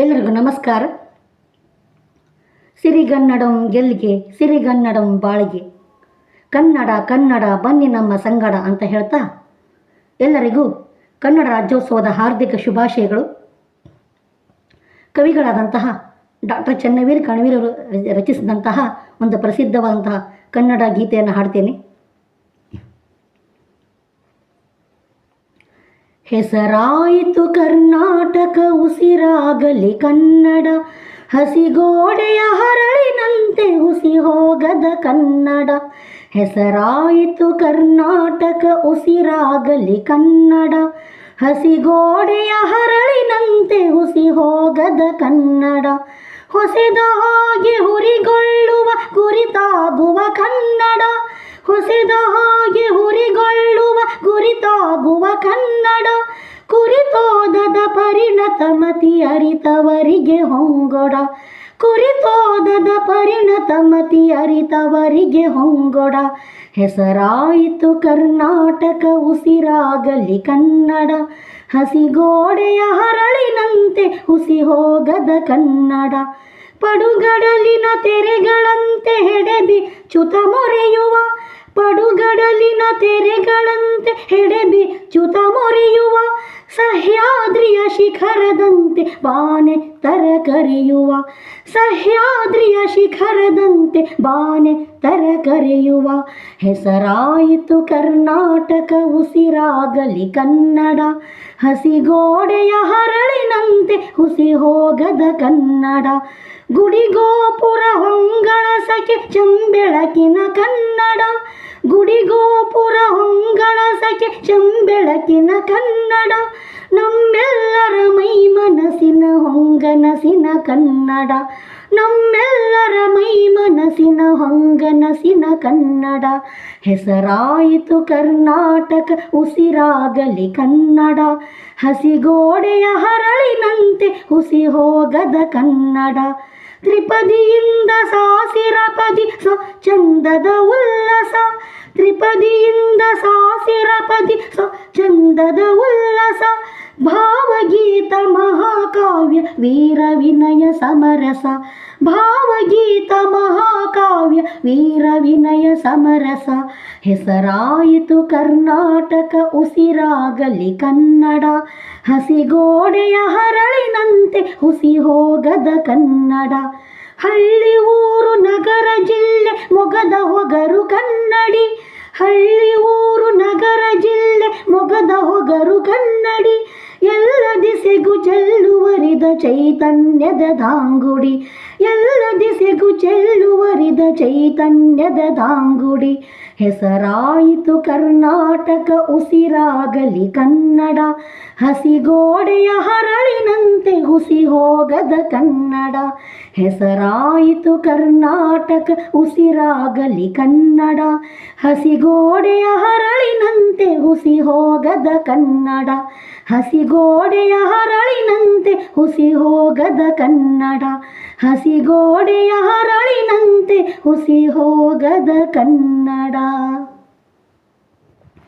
ಎಲ್ಲರಿಗೂ ನಮಸ್ಕಾರ. ಸಿರಿಗನ್ನಡಂ ಗೆಲ್ಲಿಗೆ ಸಿರಿಗನ್ನಡಂ ಬಾಳಿಗೆ. ಕನ್ನಡ ಕನ್ನಡ, ಬನ್ನಿ ನಮ್ಮ ಸಂಗಡ ಅಂತ ಹೇಳ್ತಾ ಎಲ್ಲರಿಗೂ ಕನ್ನಡ ರಾಜ್ಯೋತ್ಸವದ ಹಾರ್ದಿಕ ಶುಭಾಶಯಗಳು. ಕವಿಗಳಾದಂತಹ ಡಾಕ್ಟರ್ ಚನ್ನವೀರ್ ಕಣವೀರವರು ರಚಿಸಿದಂತಹ ಒಂದು ಪ್ರಸಿದ್ಧವಾದಂತಹ ಕನ್ನಡ ಗೀತೆಯನ್ನು ಹಾಡ್ತೇನೆ. ಹೆಸರಾಯಿತು ಕರ್ನಾಟಕ ಉಸಿರಾಗಲಿ ಕನ್ನಡ. ಹಸಿಗೋಡೆಯ ಹರಳಿನಂತೆ ಹುಸಿ ಹೋಗದ ಕನ್ನಡ. ಹೆಸರಾಯಿತು ಕರ್ನಾಟಕ ಉಸಿರಾಗಲಿ ಕನ್ನಡ. ಹಸಿಗೋಡೆಯ ಹರಳಿನಂತೆ ಹುಸಿ ಹೋಗದ ಕನ್ನಡ. ಹೊಸೆದ ಹಾಗೆ ಹುರಿಗೊಳ್ಳುವ ಕುರಿತಾಗುವ ಕನ್ನಡ. ಹೊಸೆದ ಹಾಗೆ ಕುರಿತಾಗುವ ಕನ್ನಡ ಕುರಿತೋದದ ಪರಿಣತ ಮತಿ ಅರಿತವರಿಗೆ ಹೊಂಗೊಡ. ಕುರಿತೋದದ ಪರಿಣತ ಮತಿ ಅರಿತವರಿಗೆ ಹೊಂಗೊಡ. ಹೆಸರಾಯಿತು ಕರ್ನಾಟಕ ಉಸಿರಾಗಲಿ ಕನ್ನಡ. ಹಸಿಗೋಡೆಯ ಹರಳಿನಂತೆ ಉಸಿ ಹೋಗದ ಕನ್ನಡ. ಪಡುಗಡಲಿನ ತೆರೆಗಳಂತೆ ಹೆಡೆಬಿ ಚುತಮೊರೆಯು ತೆರೆಗಳಂತೆ ಹೆಡೆಬಿ ಚ್ಯುತ ಮೊರೆಯುವ, ಸಹ್ಯಾದ್ರಿಯ ಶಿಖರದಂತೆ ಬಾನೆ ತರ ಕರೆಯುವ, ಸಹ್ಯಾದ್ರಿಯ ಶಿಖರದಂತೆ ಬಾನೆ ತರ ಕರೆಯುವ. ಹೆಸರಾಯಿತು ಕರ್ನಾಟಕ ಉಸಿರಾಗಲಿ ಕನ್ನಡ, ಹಸಿಗೋಡೆಯ ಹರಳಿನಂತೆ ಹುಸಿ ಹೋಗದ ಕನ್ನಡ. ಗುಡಿಗೋಪುರ ಸಖೆ ಚಂಬೆಳಕಿನ ಕನ್ನಡ. ಗುಡಿಗೋಪುರ ಸಖೆ ಚಂಬೆಳಕಿನ ಕನ್ನಡ. ನಮ್ಮೆಲ್ಲರ ಮೈ ಮನಸ್ಸಿನ ಹೊಂಗನಸಿನ ಕನ್ನಡ. ನಮ್ಮೆಲ್ಲರ ಮೈ ಮನಸ್ಸಿನ ಹೊಂಗನಸಿನ ಕನ್ನಡ. ಹೆಸರಾಯಿತು ಕರ್ನಾಟಕ, ಉಸಿರಾಗಲಿ ಕನ್ನಡ. ಹಸಿಗೋಡೆಯ ಹರಳಿನಂತೆ ಹುಸಿ ಹೋಗದ ಕನ್ನಡ. ತ್ರಿಪದಿಯಿಂದ ಸಾಸಿರಪದಿ ಸ, ಚಂದದ ಉಲ್ಲಸ. ತ್ರಿಪದಿಯಿಂದ ಸಾಸಿರಪದಿ ಸ ಚಂದದ ಉಲ್ಲಸ, ಭಾವಗೀತ ಮಹಾಕಾವ್ಯ, ವೀರ ವಿನಯ ಸಮರಸ. ಭಾವಗೀತ ಮಹಾಕಾವ್ಯ, ವೀರ ವಿನಯ ಸಮರಸ. ಹೆಸರಾಯಿತು ಕರ್ನಾಟಕ, ಉಸಿರಾಗಲಿ ಕನ್ನಡ. ಹಸಿಗೋಡೆಯ ಹರಳಿನಂತೆ ಹುಸಿ ಹೋಗದ ಕನ್ನಡ. ಹಳ್ಳಿ ಊರು, ನಗರ, ಜಿಲ್ಲೆ, ಮೊಗದ ಹೊಗರು ಹಳ್ಳಿ ಊರು ನಗರ ಜಿಲ್ಲೆ ಮೊಗದ ಹೊಗರು ಕನ್ನಡಿ. ಎಲ್ಲ ದಿಸೆಗೂ ಚೆಲ್ಲುವರಿದ ಚೈತನ್ಯದ ದಾಂಗುಡಿ ಎಲ್ಲ ದಿಸೆಗೂ ಚೆಲ್ಲುವರಿದ ಚೈತನ್ಯದ ದಾಂಗುಡಿ. ಹೆಸರಾಯಿತು ಕರ್ನಾಟಕ ಉಸಿರಾಗಲಿ ಕನ್ನಡ. ಹಸಿಗೋಡೆಯ ಹರಳಿನಂತೆ ಹುಸಿ ಹೋಗದ ಕನ್ನಡ. ಹೆಸರಾಯಿತು ಕರ್ನಾಟಕ ಉಸಿರಾಗಲಿ ಕನ್ನಡ. ಹಸಿಗೋಡೆಯ ಹರಳಿನಂತೆ ಹುಸಿ ಹೋಗದ ಕನ್ನಡ. ಹಸಿಗೋಡೆಯ ಹರಳಿನಂತೆ ಹುಸಿ ಹೋಗದ ಕನ್ನಡ. ಹಸಿಗೋಡೆಯ ಹರಳಿನಂತೆ ಹುಸಿ ಹೋಗದ ಕನ್ನಡ.